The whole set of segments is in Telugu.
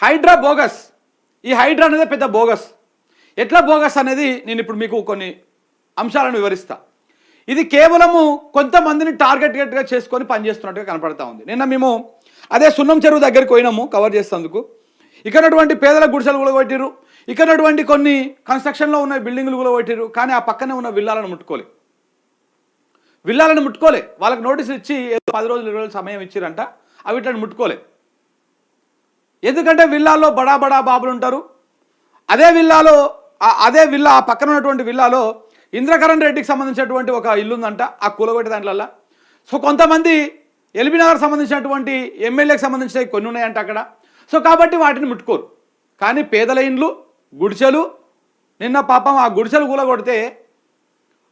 హైడ్రా బోగస్. ఈ హైడ్రా అనేది పెద్ద బోగస్. ఎట్లా బోగస్ అనేది నేను ఇప్పుడు మీకు కొన్ని అంశాలను వివరిస్తా. ఇది కేవలము కొంతమందిని టార్గెట్గా చేసుకొని పనిచేస్తున్నట్టుగా కనపడతా ఉంది. నిన్న మేము అదే సున్నం చెరువు దగ్గరికి పోయినాము కవర్ చేసేందుకు ఇక్కడటువంటి పేదల గుడిసెలు కూలగొట్టిరు ఇక్కడటువంటి కొన్ని కన్స్ట్రక్షన్లో ఉన్న బిల్డింగ్లు కూలగొట్టిరు కానీ ఆ పక్కనే ఉన్న విల్లాలను ముట్టుకోలే. విల్లాలను ముట్టుకోలే. వాళ్ళకి నోటీసులు ఇచ్చి ఏదో పది రోజులు ఇరవై రోజులు సమయం ఇచ్చిరంట. అవి ఇట్లా ముట్టుకోలే. ఎందుకంటే విల్లాల్లో బడా బడా బాబులు ఉంటారు. అదే విల్లాలో అదే విల్లా ఆ పక్కన ఉన్నటువంటి విల్లాలో ఇంద్రకరణ్ రెడ్డికి సంబంధించినటువంటి ఒక ఇల్లు ఉందంట ఆ కూలగొట్టి దాంట్లల్లో. సో కొంతమంది ఎల్బీ నగర్ సంబంధించినటువంటి ఎమ్మెల్యేకి సంబంధించినవి కొన్ని ఉన్నాయంట అక్కడ. సో కాబట్టి వాటిని ముట్టుకోరు. కానీ పేదల ఇండ్లు గుడిసెలు నిన్న పాపం ఆ గుడిసెలు కూలగొడితే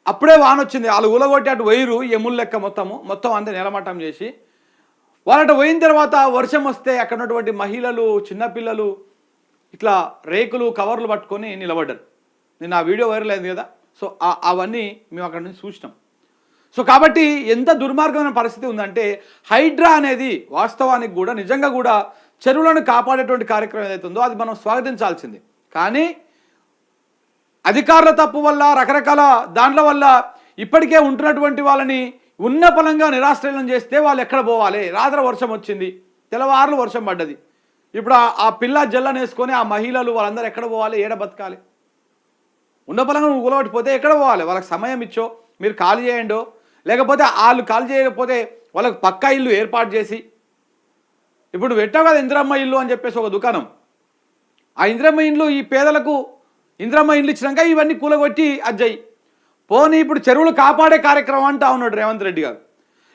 అప్పుడే వాన వచ్చింది వాళ్ళు ఊలగొట్టి అటు వైరు ఎములు లెక్క మొత్తము మొత్తం అంతా నిలమట్టం చేసి వాళ్ళట పోయిన తర్వాత వర్షం వస్తే అక్కడ ఉన్నటువంటి మహిళలు చిన్నపిల్లలు ఇట్లా రేకులు కవర్లు పట్టుకొని నిలబడ్డారు. నేను ఆ వీడియో వైరల్ అయింది కదా? సో అవన్నీ మేము అక్కడ నుంచి చూసినాం. సో కాబట్టి ఎంత దుర్మార్గమైన పరిస్థితి ఉందంటే హైడ్రా అనేది వాస్తవానికి కూడా నిజంగా కూడా చెరువులను కాపాడేటువంటి కార్యక్రమం ఏదైతే ఉందో అది మనం స్వాగతించాల్సింది. కానీ అధికారుల తప్పు వల్ల రకరకాల దాంట్ల వల్ల ఇప్పటికే ఉంటున్నటువంటి వాళ్ళని ఉన్న పలంగా నిరాశ్రయం చేస్తే వాళ్ళు ఎక్కడ పోవాలి? రాత్రి వర్షం వచ్చింది. తెల్లవారులు వర్షం పడ్డది. ఇప్పుడు ఆ- పిల్ల జల్లనేసుకొని ఆ మహిళలు వాళ్ళందరూ ఎక్కడ పోవాలి? ఏడ బతకాలి? ఉన్న పలంగా నువ్వు కూలబట్టిపోతే ఎక్కడ పోవాలి? వాళ్ళకి సమయం ఇచ్చో మీరు ఖాళీ చేయండో లేకపోతే వాళ్ళు ఖాళీ చేయకపోతే వాళ్ళకి పక్కా ఇల్లు ఏర్పాటు చేసి. ఇప్పుడు పెట్టావు కదా ఇందిరమ్మ ఇల్లు అని చెప్పేసి ఒక దుకాణం. ఆ ఇంద్రమ్మ ఇండ్లు ఈ పేదలకు ఇంద్రమ్మ ఇండ్లు ఇచ్చినాక ఇవన్నీ కూలగొట్టి అజ్జయి. పోనీ ఇప్పుడు చెరువులు కాపాడే కార్యక్రమం అంటా ఉన్నాడు రేవంత్ రెడ్డి గారు.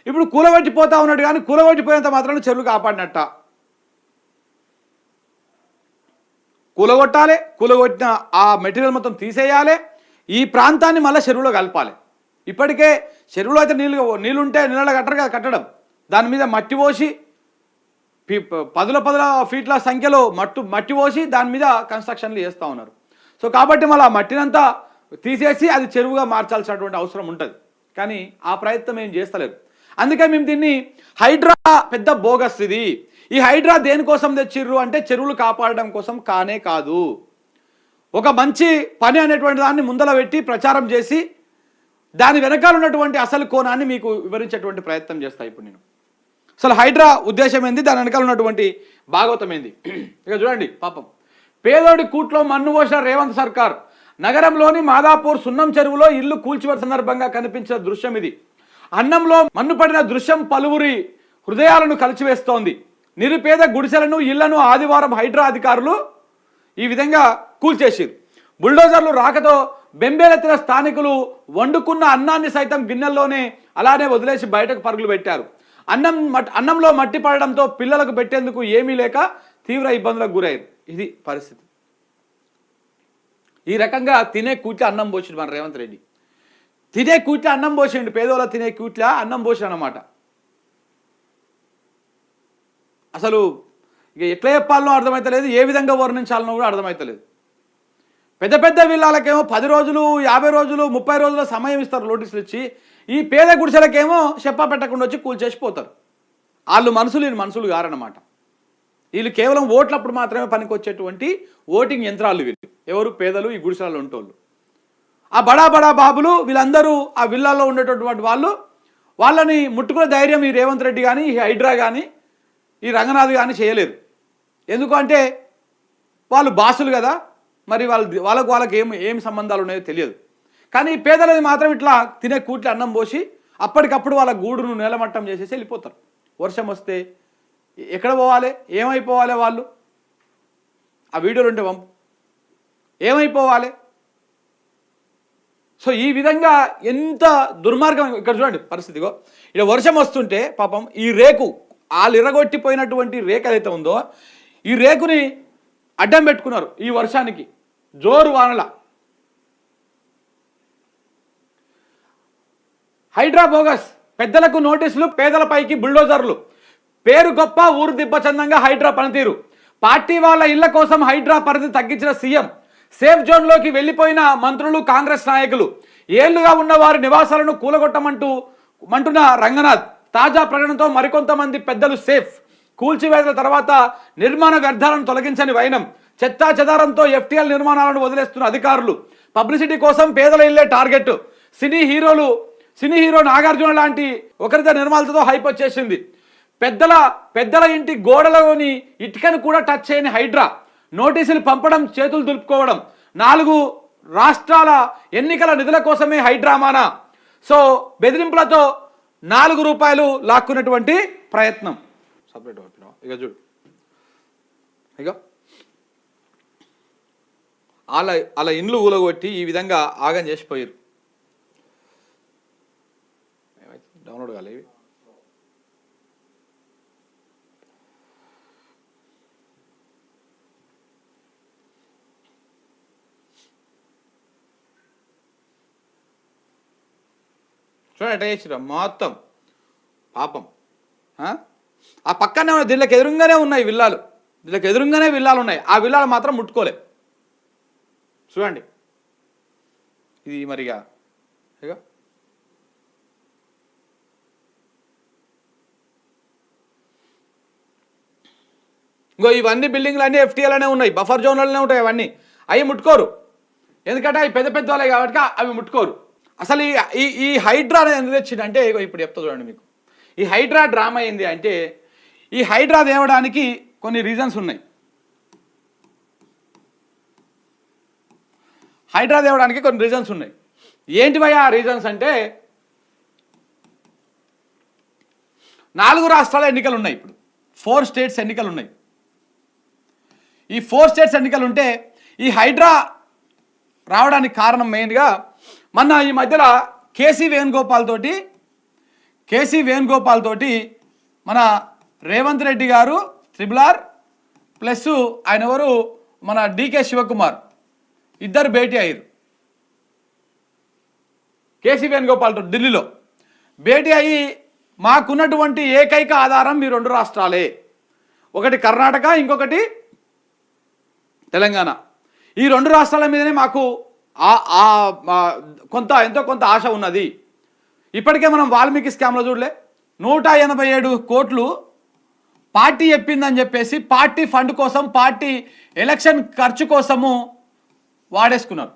ఇప్పుడు కూలబట్టిపోతా ఉన్నాడు కానీ కూలబట్టిపోయినంత మాత్రం చెరువులు కాపాడినట్ట. కూలగొట్టాలి కూలగొట్టిన ఆ మెటీరియల్ మొత్తం తీసేయాలి ఈ ప్రాంతాన్ని మళ్ళీ చెరువులో కలపాలి. ఇప్పటికే చెరువులో అయితే నీళ్ళు నీళ్ళు ఉంటే నీళ్ళ కట్టరు కదా కట్టడం. దాని మీద మట్టి పోసి పదుల పదుల ఫీట్ల సంఖ్యలో మట్టు మట్టి పోసి దాని మీద కన్స్ట్రక్షన్లు చేస్తూ ఉన్నారు. సో కాబట్టి మళ్ళీ ఆ మట్టినంతా తీసేసి అది చెరువుగా మార్చాల్సినటువంటి అవసరం ఉంటుంది. కానీ ఆ ప్రయత్నం ఏం చేస్తలేదు. అందుకే మేము దీన్ని హైడ్రా పెద్ద బోగస్ ఇది. ఈ హైడ్రా దేనికోసం తెచ్చిర్రు అంటే చెరువులు కాపాడడం కోసం కానే కాదు. ఒక మంచి పని అనేటువంటి దాన్ని ముందల పెట్టి ప్రచారం చేసి దాని వెనకాల ఉన్నటువంటి అసలు కోణాన్ని మీకు వివరించేటువంటి ప్రయత్నం చేస్తాను ఇప్పుడు నేను. అసలు హైడ్రా ఉద్దేశం ఏంది? దాని వెనకాల ఉన్నటువంటి భాగవతం ఏంది? ఇక చూడండి పాపం. పేదోడి కూట్లో మన్ను పోసిన రేవంత్ సర్కార్ నగరంలోని మాదాపూర్ సున్నం చెరువులో ఇల్లు కూల్చివేత సందర్భంగా కనిపించిన దృశ్యం ఇది. అన్నంలో మన్ను పడిన దృశ్యం పలువురి హృదయాలను కలిచివేస్తోంది. నిరుపేద గుడిసెలను ఇళ్ళను ఆదివారం హైడ్రా అధికారులు ఈ విధంగా కూల్చేసిరు. బుల్డోజర్లు రాకతో బెంబేలెత్తిన స్థానికులు వండుకున్న అన్నాన్ని సైతం గిన్నెల్లోనే అలానే వదిలేసి బయటకు పరుగులు పెట్టారు. అన్నం మట్ అన్నంలో మట్టి పడడంతో పిల్లలకు పెట్టేందుకు ఏమీ లేక తీవ్ర ఇబ్బందులకు గురయ్యారు. ఇది పరిస్థితి. ఈ రకంగా తినే కూట్ల అన్నం పోసిండు మన రేవంత్ రెడ్డి. తినే కూట్ల అన్నం పోసిండు పేదోళ్ళ తినే కూట్ల అన్నం పోసిండు అన్నమాట అసలు ఇక ఎట్లా చెప్పాలనో అర్థమవుతలేదు ఏ విధంగా వర్ణించాలనో కూడా అర్థమవుతలేదు పెద్ద పెద్ద విల్లాలకేమో పది రోజులు యాభై రోజులు ముప్పై రోజుల సమయం ఇస్తారు నోటీసులు ఇచ్చి ఈ పేద గుడిసెలకేమో చెప్పా పెట్టకుండా వచ్చి కూల్చేసిపోతారు వాళ్ళు మనుషులు వీళ్ళు మనుషులు గారన్నమాట. వీళ్ళు కేవలం ఓట్లప్పుడు మాత్రమే పనికొచ్చేటువంటి ఓటింగ్ యంత్రాలు వీళ్ళు. ఎవరు పేదలు ఈ గుడిసెలలో ఉంటోళ్ళు ఆ బడా బడా బాబులు వీళ్ళందరూ ఆ విల్లాల్లో ఉండేటటువంటి వాళ్ళు వాళ్ళని ముట్టుకునే ధైర్యం ఈ రేవంత్ రెడ్డి కానీ ఈ హైడ్రా కానీ ఈ రంగనాథ్ కానీ చేయలేరు ఎందుకంటే వాళ్ళు బాసులు కదా మరి వాళ్ళు వాళ్ళకు వాళ్ళకి ఏం ఏం సంబంధాలు ఉన్నాయో తెలియదు. కానీ ఈ పేదలది మాత్రం ఇట్లా తినే కూట్లు అన్నం పోసి అప్పటికప్పుడు వాళ్ళ గూడును నేలమట్టం చేసేసి వెళ్ళిపోతారు. వర్షం వస్తే ఎక్కడ పోవాలి ఏమైపోవాలి వాళ్ళు? ఆ వీడియోలు ఉంటే పంపు. ఏమైపోవాలి? సో ఈ విధంగా ఎంత దుర్మార్గం ఇక్కడ చూడండి పరిస్థితిగో. ఇక్కడ వర్షం వస్తుంటే పాపం ఈ రేకు వాళ్ళు ఇరగొట్టిపోయినటువంటి రేకు ఏదైతే ఉందో ఈ రేకుని అడ్డం పెట్టుకున్నారు ఈ వర్షానికి. జోరు వానల. హైడ్రా బోగస్ పెద్దలకు నోటీసులు పేదలపైకి బుల్డోజర్లు. పేరు గొప్ప ఊరు దిబ్బచందంగా హైడ్రా పనితీరు. పార్టీ వాళ్ళ ఇళ్ళ కోసం హైడ్రా పరిధి తగ్గించిన సీఎం. సేఫ్ జోన్లోకి వెళ్ళిపోయిన మంత్రులు కాంగ్రెస్ నాయకులు. ఏళ్ళుగా ఉన్న వారి నివాసాలను కూలగొట్టమంటూ మంటున్న రంగనాథ్ తాజా ప్రకటనతో మరికొంతమంది పెద్దలు సేఫ్. కూల్చివేతల తర్వాత నిర్మాణ వ్యర్థాలను తొలగించని వైనం. చెత్తా చెదారంతో ఎఫ్టీఎల్ నిర్మాణాలను వదిలేస్తున్న అధికారులు. పబ్లిసిటీ కోసం పేదల ఇల్లే టార్గెట్. సినీ హీరోలు సినీ హీరో నాగార్జున లాంటి ఒకరితో నిర్మాణాలతో హైప్ వచ్చేసింది. పెద్దల పెద్దల ఇంటి గోడలోని ఇటుకను కూడా టచ్ చేయని హైడ్రా. నోటీసులు పంపడం చేతులు దులుపుకోవడం. నాలుగు రాష్ట్రాల ఎన్నికల నిధుల కోసమే హైడ్రామానా సో బెదిరింపులతో నాలుగు రూపాయలు లాక్కున్నటువంటి ప్రయత్నం. సపరేట్ ఇక చూడు. ఇక. అలా అలా ఇండ్లు ఊలగొట్టి ఈ విధంగా ఆగం చేసిపోయారు డౌన్లోడ్ కాలేవి చూడండి ఎట్లా చేసిరా మొత్తం. పాపం. ఆ? పక్కనే ఉన్నాయి దీనికి ఎదురుగానే ఉన్నాయి విల్లాలు. దీనికి ఎదురుగానే విల్లాలు ఉన్నాయి. ఆ విల్లాలు మాత్రం ముట్టుకోలే. చూడండి. ఇది మరిగా ఇక ఇంకో. ఇవన్నీ బిల్డింగ్లు అన్నీ ఎఫ్టీఎల్లోనే ఉన్నాయి. బఫర్ జోన్లలోనే ఉంటాయి అవన్నీ. అవి ముట్టుకోరు. ఎందుకంటే అవి పెద్ద పెద్ద వాళ్ళే కాబట్టి అవి ముట్టుకోరు. అసలు ఈ ఈ ఈ హైడ్రా అనేది ఎందుకు తెచ్చిందంటే ఇప్పుడు చెప్తా చూడండి మీకు. ఈ హైడ్రా డ్రామా ఏంది అంటే ఈ హైడ్రా తేవడానికి కొన్ని రీజన్స్ ఉన్నాయి. హైడ్రా తేవడానికి కొన్ని రీజన్స్ ఉన్నాయి. ఏంటివయ్యా ఆ రీజన్స్ అంటే నాలుగు రాష్ట్రాల ఎన్నికలు ఉన్నాయి ఇప్పుడు. ఫోర్ స్టేట్స్ ఎన్నికలు ఉన్నాయి. ఈ ఫోర్ స్టేట్స్ ఎన్నికలు ఉంటే ఈ హైడ్రా రావడానికి కారణం మెయిన్గా మొన్న ఈ మధ్యలో కేసీ వేణుగోపాల్ తోటి కేసీ వేణుగోపాల్ తోటి మన రేవంత్ రెడ్డి గారు త్రిబుల్ ఆర్ ప్లస్ ఆయన ఎవరు? మన డికే శివకుమార్. ఇద్దరు భేటీ అయ్యారు. కేసీ వేణుగోపాల్ తోటి ఢిల్లీలో. భేటీ అయ్యి మాకున్నటువంటి ఏకైక ఆధారం మీ రెండు రాష్ట్రాలే. ఒకటి కర్ణాటక ఇంకొకటి తెలంగాణ. ఈ రెండు రాష్ట్రాల మీదనే మాకు కొంత ఎంతో కొంత ఆశ ఉన్నది. ఇప్పటికే మనం వాల్మీకి స్కామ్లో చూడలే. నూట ఎనభై ఏడు కోట్లు పార్టీ చెప్పిందని చెప్పేసి పార్టీ ఫండ్ కోసం పార్టీ ఎలక్షన్ ఖర్చు కోసము వాడేసుకున్నారు.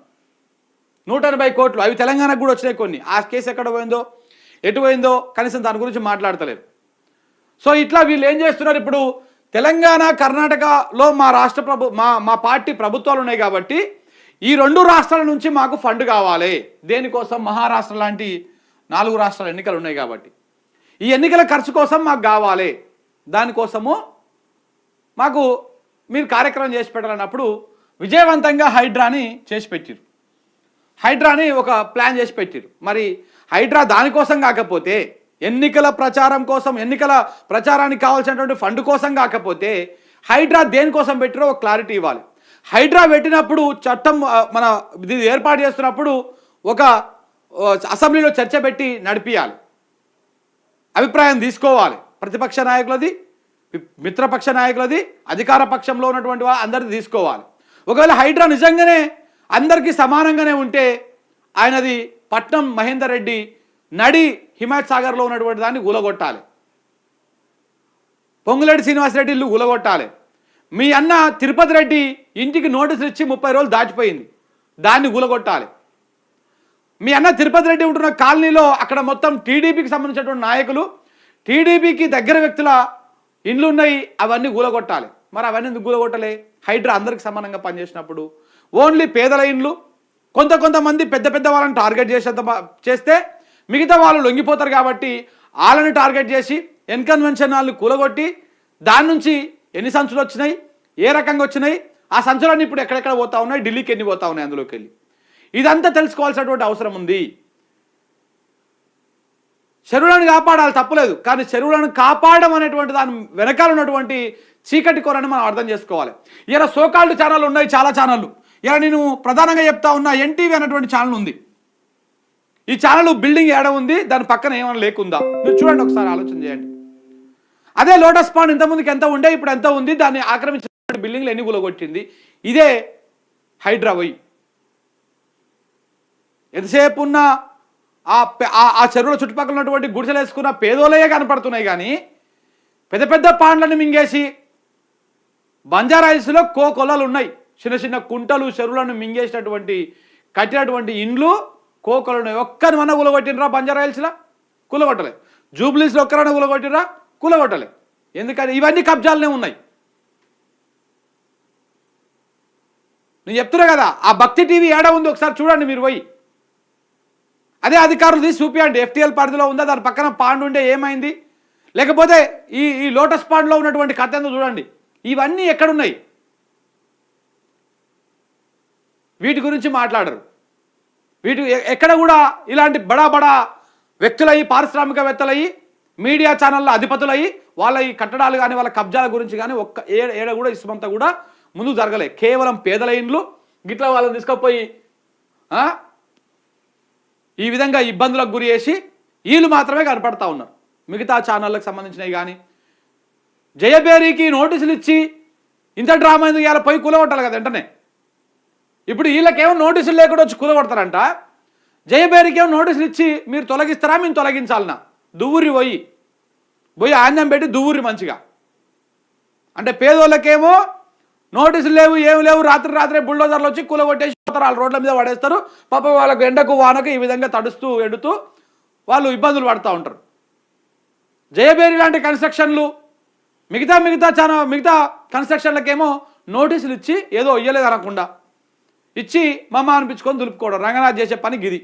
నూట ఎనభై కోట్లు. అవి తెలంగాణకు కూడా వచ్చినాయి కొన్ని. ఆ కేసు ఎక్కడ పోయిందో ఎటు పోయిందో కనీసం దాని గురించి మాట్లాడతలేదు. సో ఇట్లా వీళ్ళు ఏం చేస్తున్నారు? ఇప్పుడు తెలంగాణ కర్ణాటకలో మా రాష్ట్ర ప్రభు మా మా పార్టీ ప్రభుత్వాలు ఉన్నాయి కాబట్టి ఈ రెండు రాష్ట్రాల నుంచి మాకు ఫండ్ కావాలి. దేనికోసం? మహారాష్ట్ర లాంటి నాలుగు రాష్ట్రాల ఎన్నికలు ఉన్నాయి కాబట్టి. ఈ ఎన్నికల ఖర్చు కోసం మాకు కావాలి. దానికోసము మాకు మీరు కార్యక్రమం చేసి పెట్టాలన్నప్పుడు విజయవంతంగా హైడ్రాని చేసి పెట్టారు హైడ్రాని ఒక ప్లాన్ చేసి పెట్టారు మరి హైడ్రా దానికోసం కాకపోతే ఎన్నికల ప్రచారం కోసం ఎన్నికల ప్రచారానికి కావాల్సినటువంటి ఫండ్ కోసం కాకపోతే హైడ్రా దేనికోసం పెట్టారో ఒక క్లారిటీ ఇవ్వాలి. హైడ్రా పెట్టినప్పుడు చట్టం మన ఇది ఏర్పాటు చేస్తున్నప్పుడు ఒక అసెంబ్లీలో చర్చ పెట్టి నడిపియాలి. అభిప్రాయం తీసుకోవాలి. ప్రతిపక్ష నాయకులది మిత్రపక్ష నాయకులది అధికార పక్షంలో ఉన్నటువంటి వా- అందరిది తీసుకోవాలి. ఒకవేళ హైడ్రా నిజంగానే అందరికీ సమానంగానే ఉంటే ఆయనది పట్నం మహేందర్ రెడ్డి నడి హిమాయత్ సాగర్లో ఉన్నటువంటి దాన్ని ఊలగొట్టాలి. పొంగులేటి శ్రీనివాసరెడ్డి ఇల్లు ఊలగొట్టాలి. మీ అన్న తిరుపతి రెడ్డి ఇంటికి నోటీసులు ఇచ్చి ముప్పై రోజులు దాటిపోయింది దాన్ని గులగొట్టాలి మీ అన్న తిరుపతి రెడ్డి ఉంటున్న కాలనీలో అక్కడ మొత్తం టీడీపీకి సంబంధించినటువంటి నాయకులు టీడీపీకి దగ్గర వ్యక్తుల ఇండ్లు ఉన్నాయి అవన్నీ గూలగొట్టాలి మరి అవన్నీ ఎందుకు గూలగొట్టలే హైడ్రా అందరికి సమానంగా పనిచేసినప్పుడు ఓన్లీ పేదల ఇండ్లు కొంత కొంతమంది పెద్ద పెద్ద వాళ్ళని టార్గెట్ చేసేంత చేస్తే మిగతా వాళ్ళు లొంగిపోతారు కాబట్టి వాళ్ళని టార్గెట్ చేసి ఎన్కన్వెన్షన్ వాళ్ళని కూలగొట్టి దాని నుంచి ఎన్ని సంచులు వచ్చినాయి? ఏ రకంగా వచ్చినాయి? ఆ సంచులన్నీ ఇప్పుడు ఎక్కడెక్కడ పోతా ఉన్నాయి? ఢిల్లీకి ఎన్ని పోతా ఉన్నాయి అందులోకి వెళ్ళి. ఇదంతా తెలుసుకోవాల్సినటువంటి అవసరం ఉంది. చెరువులను కాపాడాలి తప్పలేదు. కానీ చెరువులను కాపాడడం అనేటువంటి దాని వెనకాల ఉన్నటువంటి చీకటి కొరని మనం అర్థం చేసుకోవాలి. ఇలా సోకాల్డ్ ఛానల్ ఉన్నాయి చాలా ఛానళ్ళు. ఇలా నేను ప్రధానంగా చెప్తా ఉన్నా ఎన్టీవీ అనేటువంటి ఛానల్ ఉంది. ఈ ఛానల్ బిల్డింగ్ ఏడ ఉంది? దాని పక్కన ఏమైనా లేకుందా? మీరు చూడండి ఒకసారి ఆలోచన చేయండి. అదే లోటస్ పాండ్ ఇంతకుముందుకు ఎంత ఉండే ఇప్పుడు ఎంత ఉంది? దాన్ని ఆక్రమించిన బిల్డింగ్లు ఎన్ని కూలగొట్టింది ఇదే హైడ్రావై ఎంతసేపు ఉన్న ఆ ఆ- ఆ చెరువుల చుట్టుపక్కల ఉన్నటువంటి గుడిసెలు వేసుకున్న పేదోలయే కనపడుతున్నాయి కానీ పెద్ద పెద్ద పాండ్లను మింగేసి బంజారాయిస్లో కో కొలలు ఉన్నాయి. చిన్న చిన్న కుంటలు చెరువులను మింగేసినటువంటి కట్టినటువంటి ఇండ్లు కో ఉన్నాయి. ఒక్కరి మన కూలగొట్టినరా బంజారాయిల్స్లో కులగొట్టలేదు జూబ్లీస్లో ఒక్కరైనా కూలగొట్టినరా కూలగొట్టలే. ఎందుకంటే ఇవన్నీ కబ్జాలనే ఉన్నాయి. నేను చెప్తున్నా కదా ఆ భక్తి టీవీ ఏడ ఉంది? ఒకసారి చూడండి మీరు పోయి. అదే అధికారులు తీసి చూపియండి. ఎఫ్టీఎల్ పరిధిలో ఉందా? దాని పక్కన పాండు ఉండే ఏమైంది? లేకపోతే ఈ ఈ లోటస్ పాండ్లో ఉన్నటువంటి కథ ఏందో చూడండి. ఇవన్నీ ఎక్కడున్నాయి? వీటి గురించి మాట్లాడరు. వీటి ఎక్కడ కూడా ఇలాంటి బడా బడా వ్యక్తులయ్యి పారిశ్రామికవేత్తలయ్యి మీడియా ఛానళ్ళ అధిపతులయ్యి వాళ్ళ ఈ కట్టడాలు కానీ వాళ్ళ కబ్జాల గురించి కానీ ఒక్క ఏ ఏడ కూడా ఇష్టమంతా కూడా ముందు జరగలే. కేవలం పేదల ఇండ్లు గిట్లా వాళ్ళని తీసుకుపోయి ఈ విధంగా ఇబ్బందులకు గురి చేసి వీళ్ళు మాత్రమే కనపడతా ఉన్నారు. మిగతా ఛానళ్ళకు సంబంధించినవి కానీ జయబేరికి నోటీసులు ఇచ్చి ఇంత డ్రామా ఎందుకు ఇవాళ పోయి కూలగొట్టాలి కదా వెంటనే. ఇప్పుడు వీళ్ళకేమో నోటీసులు లేకుండా వచ్చి కూలగొడతారంట. జయబేరికి ఏమో నోటీసులు ఇచ్చి మీరు తొలగిస్తారా? మేము తొలగించాలనా? దువ్వురి పోయి పోయి ఆన్యం పెట్టి దువ్వురి మంచిగా. అంటే పేదోళ్ళకేమో నోటీసులు లేవు ఏమి లేవు రాత్రి రాత్రే బుల్డోజర్లు వచ్చి కూలగొట్టేసి పోతారు వాళ్ళ రోడ్ల మీద పడేస్తారు. పాప వాళ్ళకు ఎండకు వానకు ఈ విధంగా తడుస్తూ ఎడుతూ వాళ్ళు ఇబ్బందులు పడుతూ ఉంటారు. జయబేరి లాంటి కన్స్ట్రక్షన్లు మిగతా మిగతా చాలా మిగతా కన్స్ట్రక్షన్లకేమో నోటీసులు ఇచ్చి ఏదో ఇయ్యలేదు అనకుండా ఇచ్చి మమ్మ అనిపించుకొని దులుపుకోవడం రంగనాథ్ చేసే పని గిది.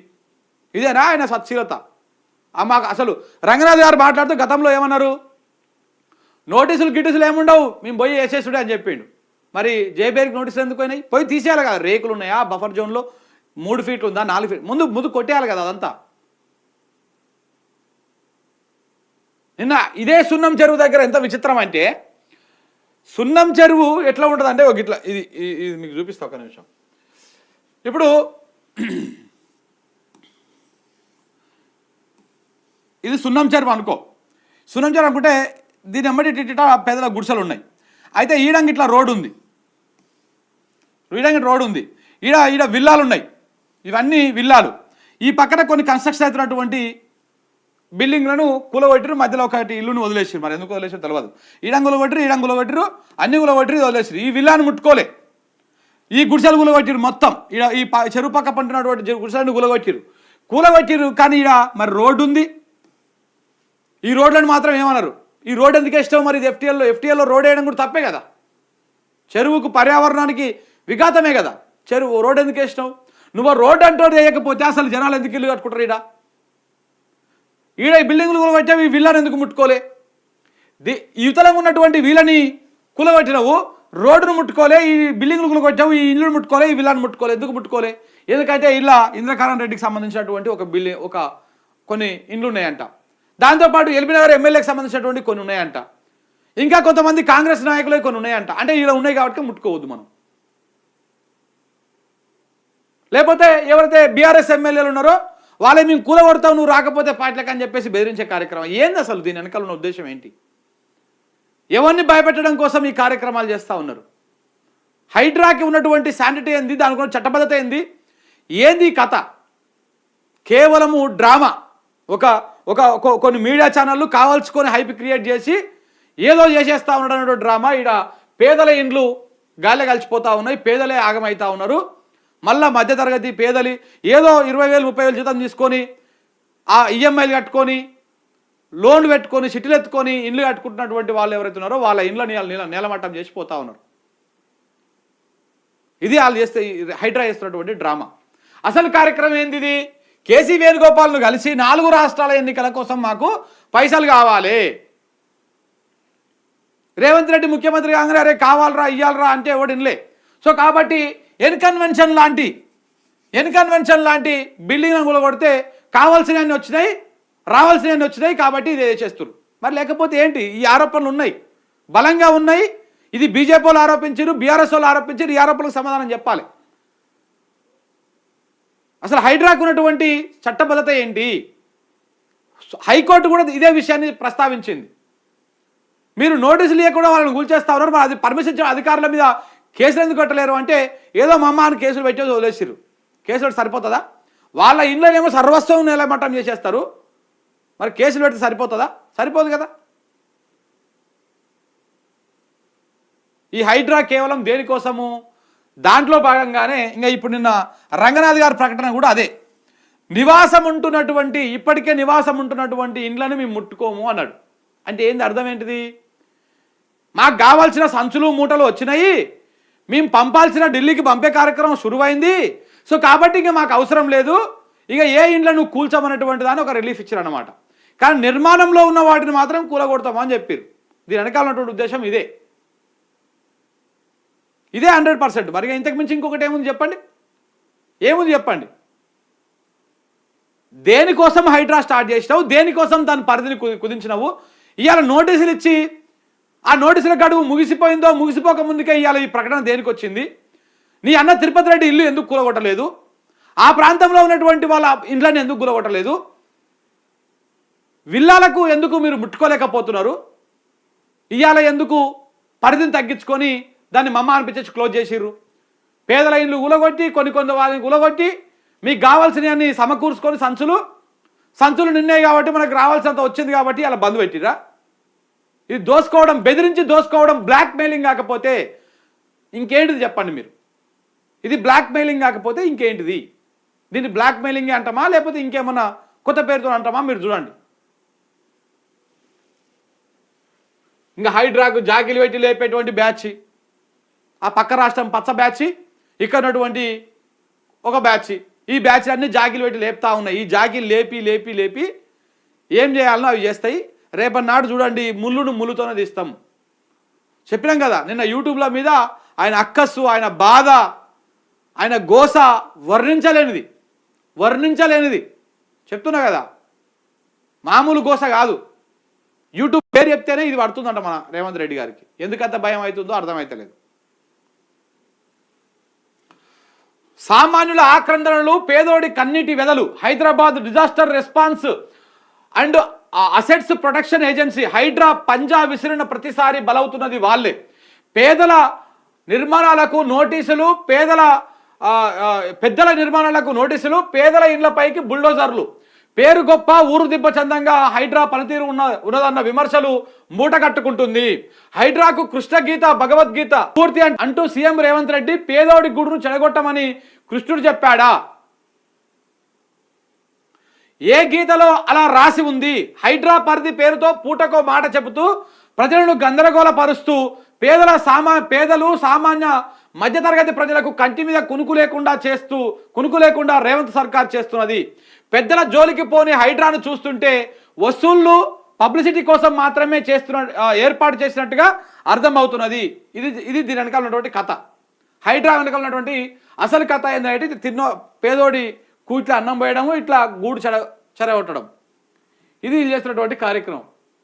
ఇదేనా ఆయన సత్శీలత మాకు అసలు రంగనాథ్ గారు మాట్లాడుతూ గతంలో ఏమన్నారు? నోటీసులు గిటీసులు ఏముండవు మేము పోయి వేసేసుడే అని చెప్పిండు. మరి జేబేరికి నోటీసులు ఎందుకు పోయినాయి? పోయి తీసేయాలి కదా రేకులు ఉన్నాయా బఫర్ జోన్లో? మూడు ఫీట్లు ఉందా నాలుగు ఫీట్ ముందు ముందు కొట్టేయాలి కదా అదంతా. నిన్న ఇదే సున్నం చెరువు దగ్గర ఎంత విచిత్రం అంటే సున్నం చెరువు ఎట్లా ఉంటుంది అంటే ఒక ఇట్లా ఇది ఇది- ఇది మీకు చూపిస్తా ఒక నిమిషం. ఇప్పుడు ఇది సున్నం చెరువు అనుకో. సున్నం చెరువు అనుకుంటే దీని ఎమ్మటి పేదల పెద్ద గుడిసెలు ఉన్నాయి. అయితే ఈడంగి ఇట్లా రోడ్డు ఉంది. ఈడంగి రోడ్డు ఉంది. ఈడ ఈడ విల్లాలు ఉన్నాయి. ఇవన్నీ విల్లాలు. ఈ పక్కన కొన్ని కన్స్ట్రక్షన్ అవుతున్నటువంటి బిల్డింగ్లను కూలగొట్టిరు మధ్యలో ఒకటి ఇల్లును వదిలేసారు మరి ఎందుకు వదిలేసారు తెలియదు ఈడంగులు కొట్టిరు ఈడంగులు కొట్టిరు అన్ని గులగొట్టిరు వదిలేసారు ఈ విల్లాను ముట్టుకోలే. ఈ గుడిసెలు కూలగొట్టిరు మొత్తం. ఈడ ఈ ప- చెరువు పక్క పంటున్నటువంటి గుడిసెలను కూలగొట్టిరు కూలగొట్టిరు కానీ ఈడ మరి రోడ్డు ఉంది. ఈ రోడ్లను మాత్రం ఏమన్నారు ఈ రోడ్ ఎందుకు ఇష్టం? మరి ఇది ఎఫ్టీఎల్లో ఎఫ్టీఎల్లో రోడ్ వేయడం కూడా తప్పే కదా. చెరువుకు పర్యావరణానికి విఘాతమే కదా. చెరువు రోడ్ ఎందుకు ఇష్టం? నువ్వు రోడ్ అంటూ వేయకపోతే అసలు జనాలు ఎందుకు ఇల్లు కట్టుకుంటారు ఈడ? ఈడ ఈ బిల్డింగ్లు కూలగొట్టావు ఈ విల్లాను ఎందుకు ముట్టుకోలే? ది యువతలంగా ఉన్నటువంటి వీళ్ళని కూలగొట్టినవు రోడ్డును ముట్టుకోలే ఈ బిల్డింగ్లు కూలగొట్టావు ఈ ఇల్లును ముట్టుకోలే ఈ విల్లాను ముట్టుకోలే ఎందుకు ముట్టుకోలే? ఎందుకంటే ఇలా ఇంద్రకారం రెడ్డికి సంబంధించినటువంటి ఒక బిల్డింగ్ ఒక కొన్ని ఇండ్లు ఉన్నాయంట. దాంతోపాటు ఎల్బీ నగర్ ఎమ్మెల్యేకి సంబంధించినటువంటి కొన్ని ఉన్నాయంట. ఇంకా కొంతమంది కాంగ్రెస్ నాయకులే కొన్ని ఉన్నాయంట. అంటే ఇలా ఉన్నాయి కాబట్టి ముట్టుకోవద్దు మనం. లేకపోతే ఎవరైతే బీఆర్ఎస్ ఎమ్మెల్యేలు ఉన్నారో వాళ్ళే మేము కూలగొడతావు నువ్వు రాకపోతే పార్టీలకు అని చెప్పేసి బెదిరించే కార్యక్రమం. ఏంది అసలు దీని వెనకాల ఉన్న ఉద్దేశం ఏంటి? ఎవరిని భయపెట్టడం కోసం ఈ కార్యక్రమాలు చేస్తూ ఉన్నారు? హైడ్రాకి ఉన్నటువంటి శానిటీ ఏంది? దానికి ఉన్న చట్టబద్ధత ఏంది? ఏంది కథ? కేవలము డ్రామా. ఒక ఒక కొన్ని మీడియా ఛానళ్ళు కావాల్చుకొని హైప్ క్రియేట్ చేసి ఏదో చేసేస్తా ఉన్నాడు డ్రామా ఈడ పేదల ఇండ్లు గాలి కలిసిపోతూ ఉన్నాయి పేదలే ఆగమవుతా ఉన్నారు. మళ్ళా మధ్యతరగతి పేదలి ఏదో ఇరవై వేలు ముప్పై వేలు జీతం తీసుకొని ఆ ఈఎంఐలు కట్టుకొని లోన్లు పెట్టుకొని సిటీలు ఎత్తుకొని ఇండ్లు కట్టుకుంటున్నటువంటి వాళ్ళు ఎవరైతే ఉన్నారో వాళ్ళ ఇండ్ల నీళ్ళ నీళ్ళ నేలమట్టం చేసిపోతూ ఉన్నారు. ఇది వాళ్ళు చేస్తే హైడ్రా చేస్తున్నటువంటి డ్రామా. అసలు కార్యక్రమం ఏంది ఇది? కేసీ వేణుగోపాల్ను కలిసి నాలుగు రాష్ట్రాల ఎన్నికల కోసం మాకు పైసలు కావాలి. రేవంత్ రెడ్డి ముఖ్యమంత్రి కాగానే అరే కావాలరా ఇయ్యాలరా అంటే ఓడినలే సో కాబట్టి ఎన్కన్వెన్షన్ లాంటి ఎన్కన్వెన్షన్ లాంటి బిల్డింగ్ రంగులు కొడితే కావాల్సినవన్నీ వచ్చినాయి రావాల్సినవన్నీ వచ్చినాయి కాబట్టి ఇది చేస్తున్నారు మరి లేకపోతే ఏంటి? ఈ ఆరోపణలు ఉన్నాయి. బలంగా ఉన్నాయి. ఇది బీజేపీ వాళ్ళు ఆరోపించారు బీఆర్ఎస్ వాళ్ళు ఆరోపించారు ఈ ఆరోపణలకు సమాధానం చెప్పాలి. అసలు హైడ్రాకు ఉన్నటువంటి చట్టబద్ధత ఏంటి? హైకోర్టు కూడా ఇదే విషయాన్ని ప్రస్తావించింది. మీరు నోటీసులు ఇవ్వకుండా వాళ్ళని కూల్చేస్తా ఉన్నారు. మరి అది పర్మిషన్ అధికారుల మీద కేసులు ఎందుకు కట్టలేరు అంటే ఏదో మా అమ్మ అని కేసులు పెట్టేసి వదిలేసిరు కేసులు సరిపోతుందా? వాళ్ళ ఇంట్లోనేమో సర్వస్వం నిలమట్టం చేసేస్తారు. మరి కేసులు పెడితే సరిపోతుందా? సరిపోదు కదా. ఈ హైడ్రా కేవలం దేనికోసము? దాంట్లో భాగంగానే ఇంకా ఇప్పుడు నిన్న రంగనాథ్ గారి ప్రకటన కూడా అదే. నివాసం ఉంటున్నటువంటి ఇప్పటికే నివాసం ఉంటున్నటువంటి ఇండ్లను మేము ముట్టుకోము అన్నాడు. అంటే ఏంది అర్థం ఏంటిది? మాకు కావాల్సిన సంచులు మూటలు వచ్చినాయి. మేము పంపాల్సిన ఢిల్లీకి పంపే కార్యక్రమం శురువైంది సో కాబట్టి ఇంకా మాకు అవసరం లేదు. ఇక ఏ ఇండ్లను కూల్చమన్నటువంటి దాన్ని ఒక రిలీఫ్ ఇచ్చారనమాట కానీ నిర్మాణంలో ఉన్న వాటిని మాత్రం కూలగొడతామని చెప్పారు దీని వెనకాలన్నటువంటి ఉద్దేశం ఇదే. ఇదే హండ్రెడ్ పర్సెంట్. మరి ఇంతకు మించి ఇంకొకటి ఏముంది చెప్పండి? ఏముంది చెప్పండి? దేనికోసం హైడ్రా స్టార్ట్ చేసినావు? దేనికోసం దాని పరిధిని కుదించినావు? ఇవాళ నోటీసులు ఇచ్చి ఆ నోటీసుల గడువు ముగిసిపోయిందో ముగిసిపోక ముందుకే ఇవాళ ఈ ప్రకటన దేనికి వచ్చింది నీ అన్న తిరుపతి రెడ్డి ఇల్లు ఎందుకు కూలగొట్టలేదు? ఆ ప్రాంతంలో ఉన్నటువంటి వాళ్ళ ఇండ్లను ఎందుకు కూలగొట్టలేదు? విల్లాలకు ఎందుకు మీరు ముట్టుకోలేకపోతున్నారు? ఇవాళ ఎందుకు పరిధిని తగ్గించుకొని దాన్ని మమ్మ అనిపించేసి క్లోజ్ చేసిర్రు. పేదల ఇండ్లు ఉలగొట్టి కొన్ని కొన్ని వాళ్ళని ఉలగొట్టి మీకు కావాల్సినవన్నీ సమకూర్చుకొని సంచులు సంచులు నిన్నాయి కాబట్టి మనకు రావాల్సినంత వచ్చింది కాబట్టి అలా బంద్ పెట్టిరా ఇది దోసుకోవడం బెదిరించి దోసుకోవడం బ్లాక్ మెయిలింగ్ కాకపోతే ఇంకేంటిది చెప్పండి మీరు? ఇది బ్లాక్ మెయిలింగ్ కాకపోతే ఇంకేంటిది? దీన్ని బ్లాక్ మెయిలింగ్ అంటామా? లేకపోతే ఇంకేమన్నా కొత్త పేరుతో అంటామా? మీరు చూడండి. ఇంకా హైడ్రాకు జాకిలు పెట్టి లేపేటువంటి బ్యాచ్. ఆ పక్క రాష్ట్రం పచ్చ బ్యాచ్ ఇక్కడ ఉన్నటువంటి ఒక బ్యాచ్. ఈ బ్యాచ్ అన్ని జాకిలు పెట్టి లేపుతా ఉన్నాయి. ఈ జాకిలు లేపి లేపి లేపి ఏం చేయాలనో అవి చేస్తాయి. రేపటి నాడు చూడండి ముళ్ళును ముళ్ళుతోనే తీస్తాం. చెప్పినాం కదా నిన్న యూట్యూబ్ల మీద ఆయన అక్కస్సు ఆయన బాధ ఆయన గోస వర్ణించలేనిది. వర్ణించలేనిది. చెప్తున్నా కదా మామూలు గోస కాదు. యూట్యూబ్ పేరు చెప్తేనే ఇది పడుతుందంట మన రేవంత్ రెడ్డి గారికి. ఎందుకంత భయం అవుతుందో అర్థమవుతలేదు సామాన్యుల ఆక్రందనలు పేదోడి కన్నీటి వెదలు Hyderabad disaster response and assets protection agency HYDRAA పంజా విసిరిన ప్రతిసారి బలవుతున్నది వాళ్ళే. పేదల నిర్మాణాలకు నోటీసులు పేదల పెద్దల నిర్మాణాలకు నోటీసులు పేదల ఇండ్లపైకి బుల్డోజర్లు. పేరు గొప్ప ఊరు దిబ్బ చందంగా హైడ్రా పనితీరు ఉన్న ఉన్నదన్న విమర్శలు మూట కట్టుకుంటుంది హైడ్రాకు కృష్ణగీత భగవద్గీత పూర్తి అంటూ సీఎం రేవంత్ రెడ్డి పేదోడి గుడును చెడగొట్టమని కృష్ణుడు చెప్పాడా? ఏ గీతలో అలా రాసి ఉంది? హైడ్రా పరిధి పేరుతో పూటకో మాట చెబుతూ ప్రజలను గందరగోళపరుస్తూ పేదల సామా పేదలు సామాన్య మధ్యతరగతి ప్రజలకు కంటి మీద కునుకు లేకుండా చేస్తూ కునుకు లేకుండా రేవంత్ సర్కార్ చేస్తున్నది. పెద్దల జోలికి పోని హైడ్రాను చూస్తుంటే వసూళ్ళు పబ్లిసిటీ కోసం మాత్రమే చేస్తున్న ఏర్పాటు చేసినట్టుగా అర్థమవుతున్నది. ఇది ఇది దీని వెనకాల ఉన్నటువంటి కథ. హైడ్రా వెనకాల ఉన్నటువంటి అసలు కథ ఏంటంటే తిన్న తిన్నో పేదోడి కూట్లో అన్నం పోయడము ఇట్లా గూడు చెడ చెరగొట్టడం ఇది చేస్తున్నటువంటి కార్యక్రమం.